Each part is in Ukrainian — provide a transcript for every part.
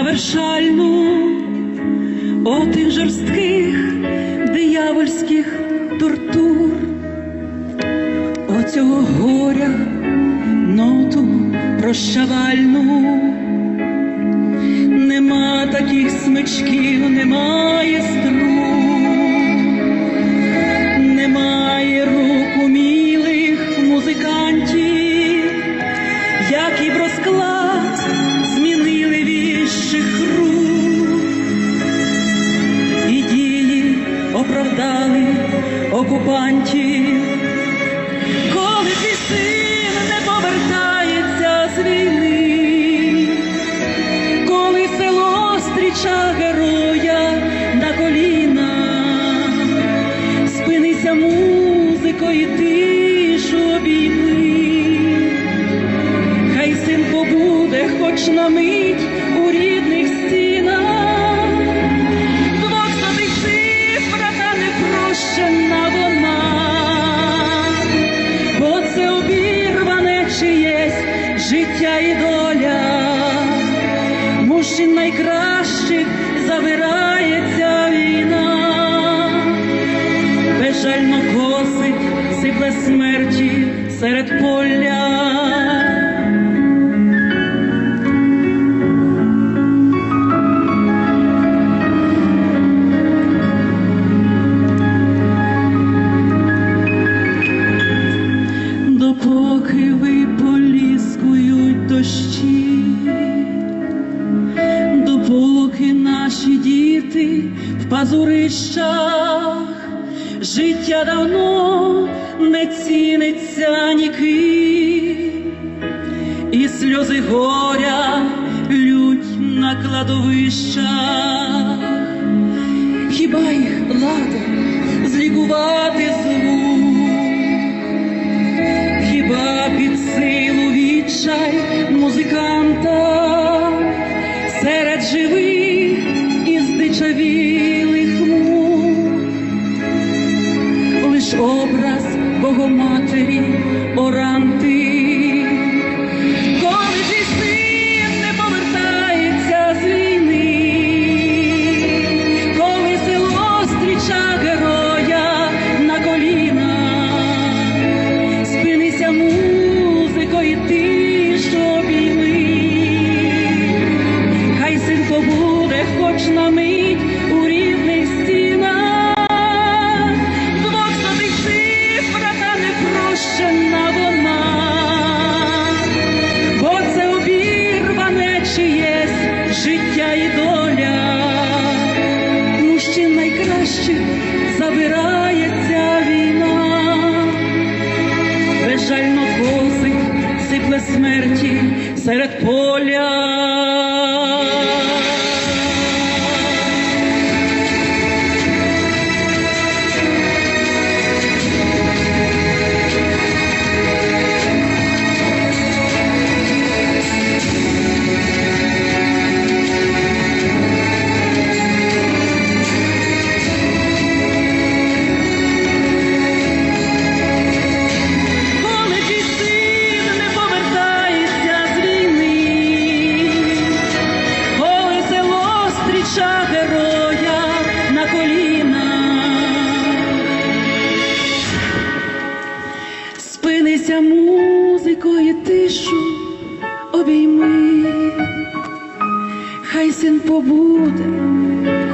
завершальну. Тих жорстких диявольських тортур, оцього горя ноту прощавальну, нема таких смичків, немає струн, немає рук умілих музикантів, як і б розклад змінили рук, і дії оправдали окупантів. Коли твій син не повертається з війни, коли село стріча героя на коліна, спинися музико і тишу обійми, хай побуде, хоч на мить у рідних стінах, двох сотих цифра та непрощена вона, бо це обірване чиєсь життя і доля. Мужчин найкращих завирається наші діти в пазурищах, життя давно не ціниться ніким, і сльози горя лють на кладовищах, хіба їх ладен злікувати образ Богоматері смерті серед поля. хай син побуде,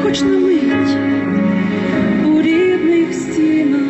хоч на мить у рідних стінах.